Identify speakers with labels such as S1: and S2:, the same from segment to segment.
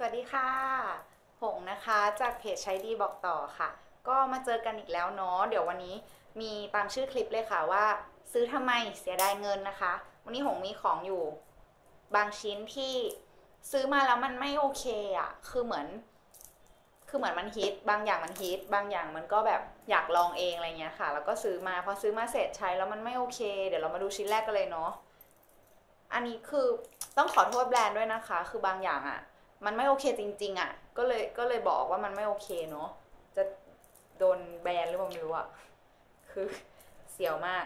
S1: สวัสดีค่ะ หงนะคะจากเพจใช้ดีบอกต่อค่ะ ก็มาเจอกันอีกแล้วเนาะเดี๋ยววันนี้มีตามชื่อคลิปเลยค่ะว่า ซื้อทำไมเสียดายเงินนะคะ วันนี้หงมีของอยู่ บางชิ้นที่ซื้อมาแล้วมันไม่โอเคอะ่ะคือเหมือน คือเหมือนมันฮิต บางอย่างมันฮิต บางอย่างมันก็แบบอยากลองเองอะไรเงี้ยค่ะ แล้วก็ซื้อมาพอซื้อมาเสร็จใช้แล้วมันไม่โอเค เดี๋ยวเรามาดูชิ้นแรกกันเลยเนาะอันนี้คือต้องขอโทษแบรนด์ด้วยนะคะ คือบางอย่างอะ่ะ มันไม่โอเคจริง ๆอะ่ะ ก็เลยก็เลยบอกว่ามันไม่โอเคเนาะจะโดนแบนหรือเปล่าไม่รู้อะ่ะคือเสียวมาก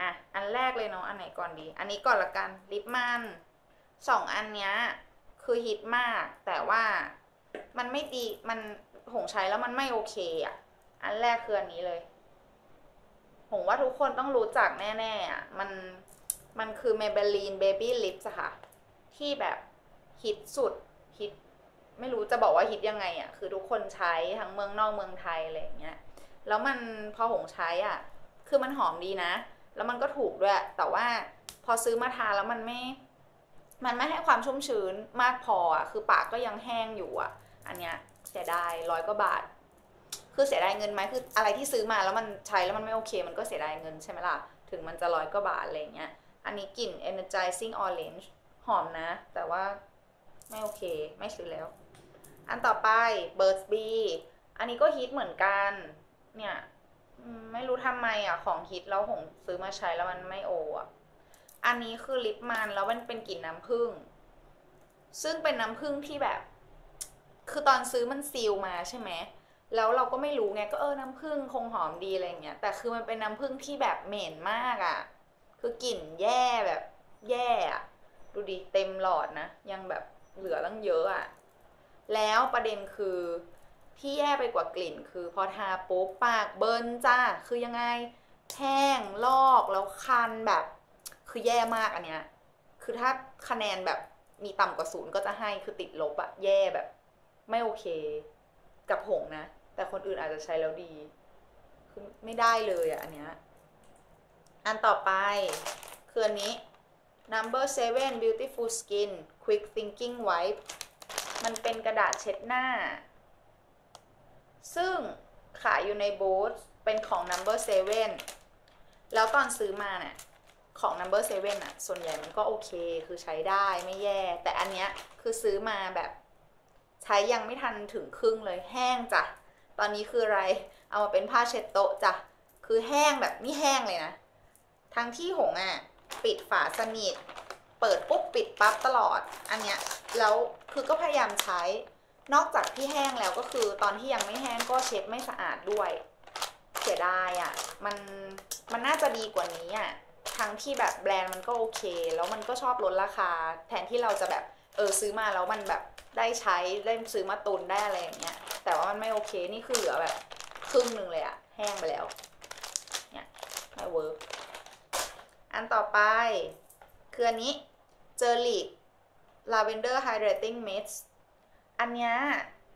S1: อะ อันแรกเลยเนาะอันไหนก่อนดี อันนี้ก่อนละกันลิปมันสองอันเนี้ยคือฮิตมาก แต่ว่ามันไม่ดีมันหงใช้แล้วมันไม่โอเคอะ อันแรกคืออันนี้เลยหงว่าทุกคนต้องรู้จักแน่ๆอะมันมันคือ Maybelline Baby Lips ค่ะ ที่แบบ ฮิตสุดฮิตไม่รู้จะบอกว่าฮิตยังไงอะ่ะคือทุกคนใช้ทั้งเมืองนอกเมืองไทยอะไรอย่างเงี้ยแล้วมันพอหงใช้อะ คือมันหอมดีนะ แล้วมันก็ถูกด้วย แต่ว่าพอซื้อมาทาแล้วมันไม่ มันไม่ให้ความชุ่มชื้นมากพออะคือปากก็ยังแห้งอยู่อะ อันเนี้ยเสียดายร้อยกว่าบาท คือเสียดายเงินไหมคืออะไรที่ซื้อมาแล้วมันใช้แล้วมันไม่โอเค มันก็เสียดายเงินใช่ไหมล่ะถึงมันจะร้อยกว่าบาทอะไรเงี้ย อันนี้กลิ่น energizing orange หอมนะ แต่ว่า ไม่โอเค ไม่ซื้อแล้ว อันต่อไป Burt's Bee อันนี้ก็ฮิตเหมือนกัน เนี่ยไม่รู้ทำไมอะ ของฮิตแล้วหงซื้อมาใช้แล้วมันไม่โออะ อันนี้คือลิปมันแล้วมันเป็นกลิ่นน้ำผึ้งซึ่งเป็นน้ำผึ้งที่แบบ คือตอนซื้อมันซีลมาใช่ไหมแล้วเราก็ไม่รู้ไงก็เออน้ำผึ้งคงหอมดีอะไรเงี้ยแต่คือมันเป็นน้ำผึ้งที่แบบเหม็นมากอะ่ะ คือกลิ่นแย่แบบ แย่อะดูดิเต็มหลอดนะ ยังแบบ เหลือตั้งเยอะอะ่ะแล้วประเด็นคือที่แย่ไปกว่ากลิ่น คือพอทาปุ๊บปากเบิร์นจ้าคือยังไงแห้งลอกแล้วคันแบบ คือแย่มากอันเนี้ยคือถ้าคะแนนแบบมีต่ำกว่าศูนย์ก็จะให้คือติดลบอะแย่แบบ ไม่โอเค กับหงนะ แต่คนอื่นอาจจะใช้แล้วดี คือไม่ได้เลยอะอันเนี้ยอันต่อไปคืออันนี้ number seven beautiful skin quick thinking wipe มันเป็นกระดาษเช็ดหน้า ซึ่งขายอยู่ในบูธเป็นของ number seven แล้วตอนซื้อมาเนี่ยของ number seven อะส่วนใหญ่มันก็โอเค คือใช้ได้ไม่แย่ แต่อันเนี้ยคือซื้อมาแบบ ใช้ยังไม่ทันถึงครึ่งเลยแห้งจ้ะ ตอนนี้คืออะไร เอามาเป็นผ้าเช็ดโต๊ะจ้ะ คือแห้งแบบนี่แห้งเลยนะ ทั้งที่หงอะ ปิดฝาสนิท เปิดปุ๊บปิดปั๊บตลอด อันเนี้ยแล้วคือก็พยายามใช้ นอกจากที่แห้งแล้วก็คือตอนที่ยังไม่แห้งก็เช็ดไม่สะอาดด้วย เสียดายอะ มันมันน่าจะดีกว่านี้อะทั้งที่แบบแบรนด์มันก็โอเค แล้วมันก็ชอบลดราคา แทนที่เราจะแบบเออซื้อมาแล้วมันแบบได้ใช้ได้ซื้อมาตุนได้อะไรอย่างเงี้ย แต่ว่ามันไม่โอเคนี่คือเหลือแบบครึ่งหนึ่งเลยอะแห้งไปแล้ว เนี่ยไม่เวิร์ก อันต่อไป คืออันนี้เจอริก Lavender Hydrating Mist อันเนี้ย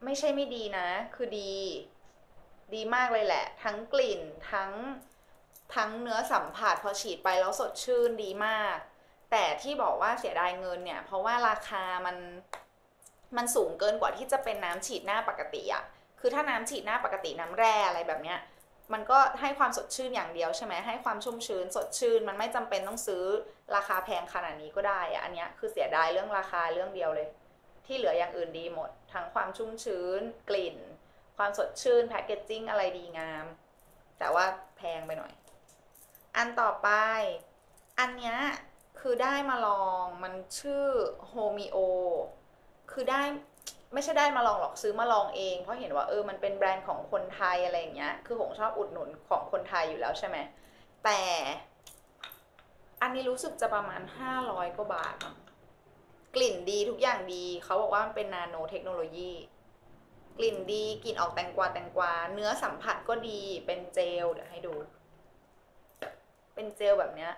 S1: ไม่ใช่ไม่ดีนะ คือดี ดีมากเลยแหละ ทั้งกลิ่นทั้งทั้งเนื้อสัมผัสพอฉีดไปแล้วสดชื่นดีมาก แต่ที่บอกว่าเสียดายเงินเนี่ย เพราะว่าราคามันมันสูงเกินกว่าที่จะเป็นน้ำฉีดหน้าปกติอะคือถ้าน้ำฉีดหน้าปกติน้ำแร่อะไรแบบเนี้ย มันก็ให้ความสดชื่นอย่างเดียวใช่ไหมให้ความชุ่มชื้นสดชื่น มันไม่จำเป็นต้องซื้อราคาแพงขนาดนี้ก็ได้อะอันนี้คือเสียดายเรื่องราคาเรื่องเดียวเลย ที่เหลืออย่างอื่นดีหมด ทั้งความชุ่มชื้น กลิ่น ความสดชื่นแพคเกจจิ้งอะไรดีงาม แต่ว่าแพงไปหน่อย อันต่อไป อันนี้คือได้มาลองมันชื่อโฮมิโอคือได้ ไม่ใช่ได้มาลองหรอกซื้อมาลองเอง เพราะเห็นว่าเออมันเป็นแบรนด์ของคนไทยอะไรอย่างเงี้ย คือหงชอบอุดหนุนของคนไทยอยู่แล้วใช่ไหมแต่ อันนี้รู้สึกจะประมาณ 500กว่าบาท กลิ่นดีทุกอย่างดี เขาบอกว่ามันเป็นนาโนเทคโนโลยี กลิ่นดีกลิ่นออกแตงกวาแตงกวา เนื้อสัมผัสก็ดีเป็นเจลเดี๋ยวให้ดู เป็นเจลแบบเนี้ย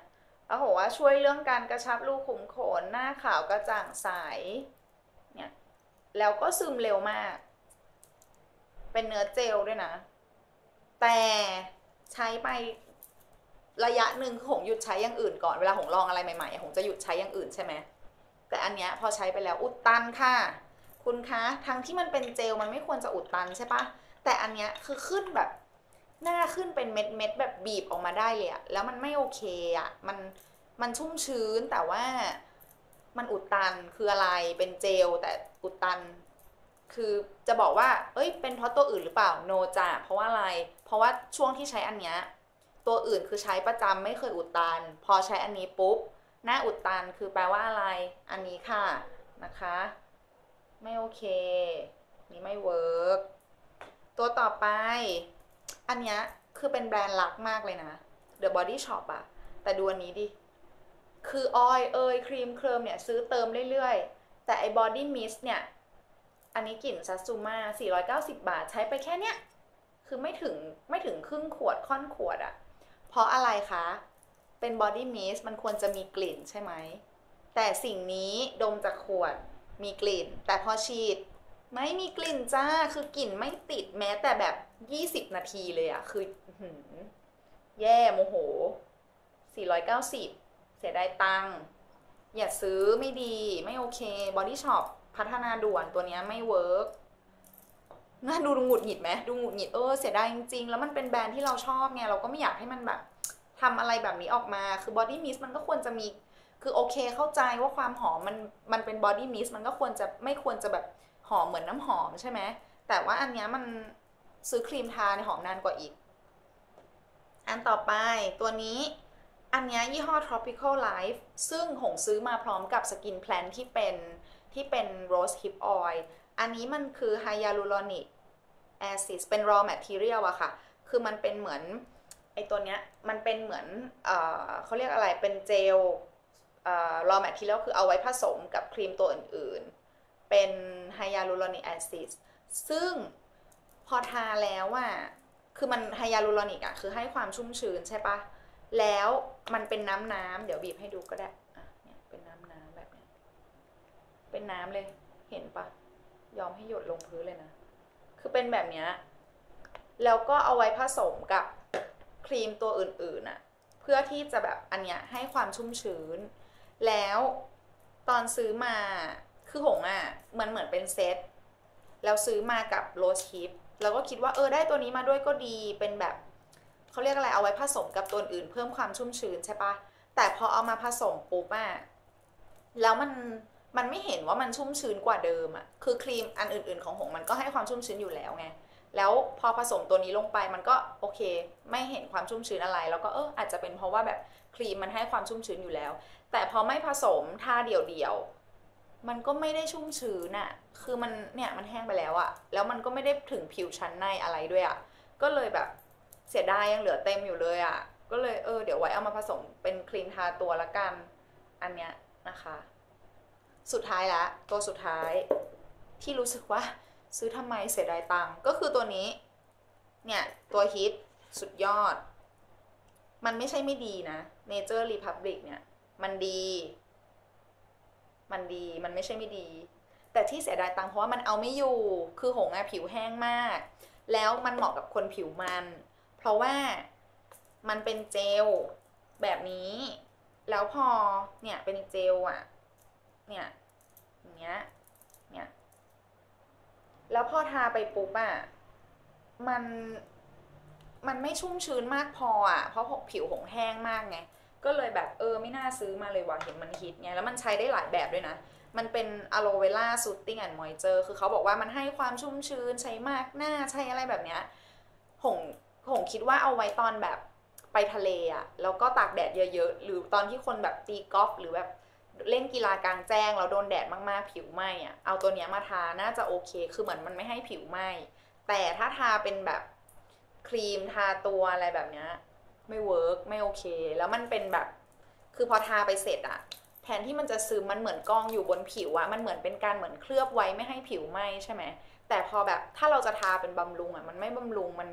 S1: แล้วบอกว่าช่วยเรื่องการกระชับรูขุมขนหน้าขาวกระจ่างใสเนี่ย แล้วก็ซึมเร็วมาก เป็นเนื้อเจลด้วยนะ แต่ใช้ไประยะหนึ่งหงหยุดใช้อย่างอื่นก่อนเวลาหงลองอะไรใหม่ๆหงจะหยุดใช้อย่างอื่นใช่ไหมแต่อันเนี้ยพอใช้ไปแล้วอุดตันค่ะ คุณคะทั้งที่มันเป็นเจลมันไม่ควรจะอุดตันใช่ปะแต่อันเนี้ยคือขึ้นแบบหน้าขึ้นเป็นเม็ดเม็ดๆแบบบีบออกมาได้เลยอะแล้วมันไม่โอเคอะมันมันชุ่มชื้นแต่ว่า มันอุดตันคืออะไรเป็นเจลแต่อุดตัน คือจะบอกว่า เอ้ย เป็นเพราะตัวอื่นหรือเปล่าโนจ้ะเพราะว่าอะไร เพราะว่าช่วงที่ใช้อันเนี้ยตัวอื่นคือใช้ประจำไม่เคยอุดตัน พอใช้อันนี้ปุ๊บหน้าอุดตันคือแปลว่าอะไร อันนี้ค่ะนะคะ ไม่โอเค นี่ไม่เวิร์กตัวต่อไป อันเนี้ยคือเป็นแบรนด์ลักมากเลยนะ The Body Shop อะแต่ดูอันนี้ดิ คือออยเอยครีมเคลิมเนี่ยซื้อเติมเรื่อยๆ แต่ไอ้ Body Mist เนี่ย อันนี้กลิ่นซัซูมา490 บาทใช้ไปแค่เนี้ย คือไม่ถึงไม่ถึงครึ่งขวดค่อนขวดอะเพราะอะไรคะ เป็น Body Mist มันควรจะมีกลิ่นใช่ไหม แต่สิ่งนี้ดมจากขวดมีกลิ่น แต่พอฉีดไม่มีกลิ่นจ้า คือกลิ่นไม่ติดแม้แต่แบบ 20 นาทีเลยอะคือแย่โมโห 490 สียดายตังค์อย่าซื้อไม่ดีไม่โอเค Body Shop พัฒนาด่วนตัวนี้ไม่เวิร์กน่าดูหงุดหงิดไหมดูหงุดหงิดเออเสียดายจริงๆ แล้วมันเป็นแบรนด์ที่เราชอบไงเราก็ไม่อยากให้มันแบบทำอะไรแบบนี้ออกมาคือ Body Mist มันก็ควรจะมีคือโอเคเข้าใจว่าความหอมมันมันเป็น Body Mist มันก็ควรจะไม่ควรจะแบบหอมเหมือนน้ำหอมใช่ไหมแต่ว่าอันเนี้ยมันซื้อครีมทาในหอมนานกว่าอีก อันต่อไปตัวนี้ อันนี้ยี่ห้อ Tropical Life ซึ่งหงซื้อมาพร้อมกับสกินแพลนที่เป็นที่เป็น Rose Hip Oil อันนี้มันคือ Hyaluronic Acid เป็น raw material อะค่ะ คือมันเป็นเหมือนไอตัวเนี้ยมันเป็นเหมือนเออเขาเรียกอะไรเป็นเจลเอ่อ raw material คือเอาไว้ผสมกับครีมตัวอื่นๆ เป็น Hyaluronic Acid ซึ่งพอทาแล้วอะคือมัน Hyaluronic อะคือให้ความชุ่มชื้นใช่ปะ แล้วมันเป็นน้ำน้ำเดี๋ยวบีบให้ดูก็ได้อะเนี่ยเป็นน้ำน้ำแบบนี้เป็นน้ำเลย เห็นปะยอมให้หยดลงพื้นเลยนะ คือเป็นแบบเนี้ยแล้วก็เอาไว้ผสมกับครีมตัวอื่นๆน่ะ เพื่อที่จะแบบอันเนี้ยให้ความชุ่มชื้น แล้วตอนซื้อมาคือหงอะมันเหมือนเป็นเซตแล้วซื้อมากับโรสฮิปแล้วก็คิดว่าเออได้ตัวนี้มาด้วยก็ดีเป็นแบบ เขาเรียกอะไรเอาไว้ผสมกับตัวอื่นเพิ่มความชุ่มชื้นใช่ปะแต่พอเอามาผสมปุ๊บอะแล้วมันมันไม่เห็นว่ามันชุ่มชื้นกว่าเดิมอะคือครีมอันอื่น ๆ ของหงมันก็ให้ความชุ่มชื้นอยู่แล้วไงแล้วพอผสมตัวนี้ลงไปมันก็โอเค ไม่เห็นความชุ่มชื้นอะไร แล้วก็เอออาจจะเป็นเพราะว่าแบบครีมมันให้ความชุ่มชื้นอยู่แล้ว แต่พอไม่ผสมทาเดี่ยวๆมันก็ไม่ได้ชุ่มชื้นอะคือมันเนี่ยมันแห้งไปแล้วอะแล้วมันก็ไม่ได้ถึงผิวชั้นในอะไรด้วยอะก็เลยแบบ เสียดายยังเหลือเต็มอยู่เลยอะ่ะ ก็เลยเออเดี๋ยวไว้เอามาผสมเป็นครีมทาตัวละกัน อันเนี้ยนะคะ สุดท้ายละตัวสุดท้ายที่รู้สึกว่าซื้อทำไมเสียดายตังก็คือตัวนี้ เนี่ย ตัวฮิตสุดยอด มันไม่ใช่ไม่ดีนะ Nature Republic เนี่ย มันดี มันดีมันไม่ใช่ไม่ดี แต่ที่เสียดายตังเพราะว่ามันเอาไม่อยู่ คือหงอะผิวแห้งมาก แล้วมันเหมาะกับคนผิวมัน เพราะว่ามันเป็นเจลแบบนี้ แล้วพอเนี่ยเป็นเจลอะเนี่ยอย่างเงี้ยเนี่ยแล้วพอทาไปปุ๊บอะมันมันไม่ชุ่มชื้นมากพออะเพราะผิวหงแห้งมากไง ก็เลยแบบเออไม่น่าซื้อมาเลยว่ะเห็นมันฮิตไง แล้วมันใช้ได้หลายแบบด้วยนะ มันเป็นอะโลเวล่าซูตติ้งแอนด์มอยเจอร์คือเขาบอกว่ามันให้ความชุ่มชื้นใช้มากหน้าใช้อะไรแบบเนี้ย หง งคิดว่าเอาไว้ตอนแบบไปทะเลอะแล้วก็ตากแดดเยอะๆ หรือตอนที่คนแบบตีกอล์ฟหรือแบบเล่นกีฬากลางแจ้งแล้วโดนแดดมากๆ ผิวไหม้อะเอาตัวเนี้ยมาทาน่าจะโอเค คือเหมือนมันไม่ให้ผิวไหม้แต่ถ้าทาเป็นแบบครีมทาตัวอะไรแบบเนี้ยไม่เวิร์กไม่โอเค แล้วมันเป็นแบบ คือพอทาไปเสร็จอะแทนที่มันจะซึมมันเหมือนกองอยู่บนผิวอะมันเหมือนเป็นการเหมือนเคลือบไว้ไม่ให้ผิวไหม้ใช่ไหมแต่พอแบบถ้าเราจะทาเป็นบำรุงอะมันไม่บำรุงมัน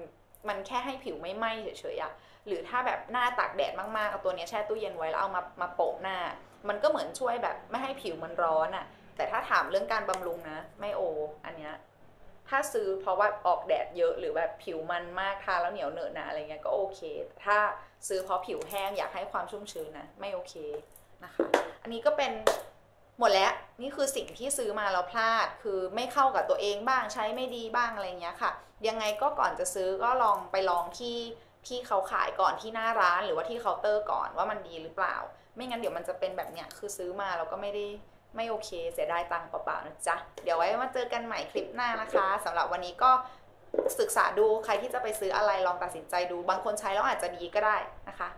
S1: มันแค่ให้ผิวไม่ไหม้เฉยๆอะหรือถ้าแบบหน้าตากแดดมากๆเอาตัวเนี้ยแช่ตู้เย็นไว้แล้วเอามามาโปะหน้า มันก็เหมือนช่วยแบบไม่ให้ผิวมันร้อนอะแต่ถ้าถามเรื่องการบำรุงนะ ไม่โอ อันเนี้ยถ้าซื้อเพราะว่าออกแดดเยอะหรือแบบผิวมันมากทาแล้วเหนียวเหนอะหนะอะไรเงี้ยก็โอเคแต่ถ้าซื้อเพราะผิวแห้งอยากให้ความชุ่มชื้นนะไม่โอเคนะคะ อันนี้ก็เป็น หมดแล้วนี่คือสิ่งที่ซื้อมาแล้วพลาด คือไม่เข้ากับตัวเองบ้างใช้ไม่ดีบ้างอะไรเงี้ยค่ะ ยังไงก็ก่อนจะซื้อก็ลองไปลองที่ที่เขาขายก่อนที่หน้าร้านหรือว่าที่เคาน์เตอร์ก่อนว่ามันดีหรือเปล่า ไม่งั้นเดี๋ยวมันจะเป็นแบบเนี้ยคือซื้อมาแล้วก็ไม่ได้ไม่โอเคเสียดายตังค์เปล่าๆนะจ๊ะ เดี๋ยวไว้มาเจอกันใหม่คลิปหน้านะคะสำหรับวันนี้ก็ศึกษาดูใครที่จะไปซื้ออะไรลองตัดสินใจดู บางคนใช้แล้วอาจจะดีก็ได้นะคะ